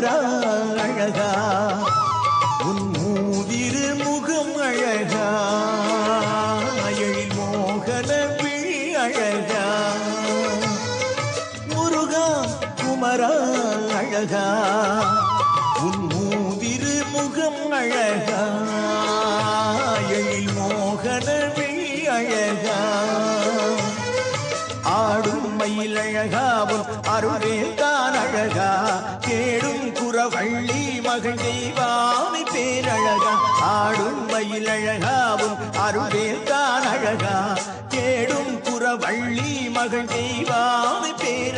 குமரா அழகா? உன் மூதிரு முகம் அழகா? எழில் மோகன விழி அழகா? முருகா குமரா அழகா? உன் மூதிரு முகம் அழகா? மயில் அழகாவும் அருளேல் தான் அழகா கேடும் குறவள்ளி மகள் தெய்வாமி பேரழகா. ஆடும் மயில் அழகாவும் அருளேல் தான் அழகா கேடும் குறவள்ளி மகள் தெய்வாமி பேர்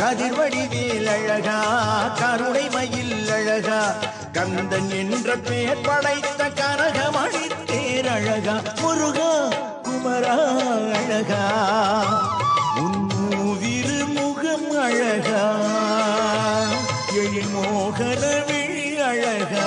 கதிர்வடிவேல் அழகா கருணை மயில் அழகா கந்தன் என்ற பெயர் படைத்த கனகமணி அழகா முருகா குமரா அழகா. உன்மூவிரு முகம் அழகா எழில் மோகன விழி அழகா.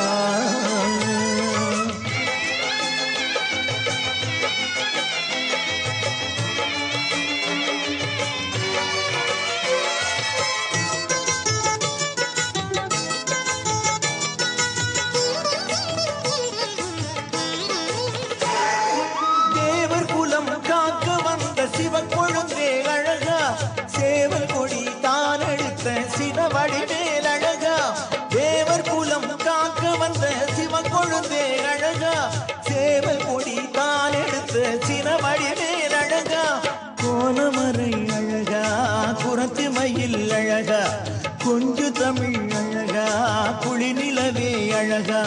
அழகா கொஞ்சு தமிழ் அழகா குழி நிலவே அழகா.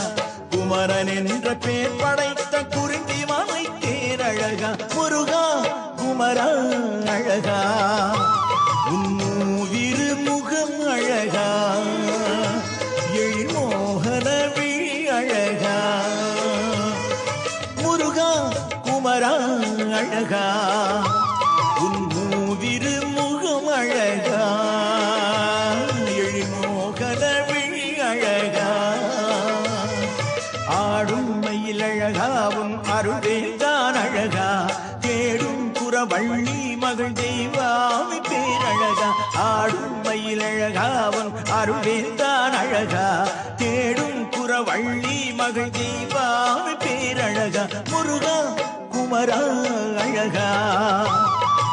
குமரன் என்ற பேர் படைத்த குறிஞ்சி மலை அழகா. முருகா குமரா அழகா. உன்மூவிரு முகம் அழகா. எழில் விழி அழகா. முருகா குமரா அழகா. உன் மூவிரு அருள் தேர்ந்தான் அழகா. தேடும் குறவள்ளி மகள் தெய்வாமி பேரழகா. ஆடும் மயில் அழகாவன் அருள் தேர்ந்தான் அழகா. தேடும் குறவள்ளி மகள் தெய்வாமி பேரழகா. முருகா குமரா அழகா.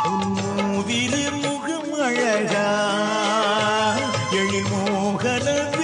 உன்மூவிலி அழகா. எழில்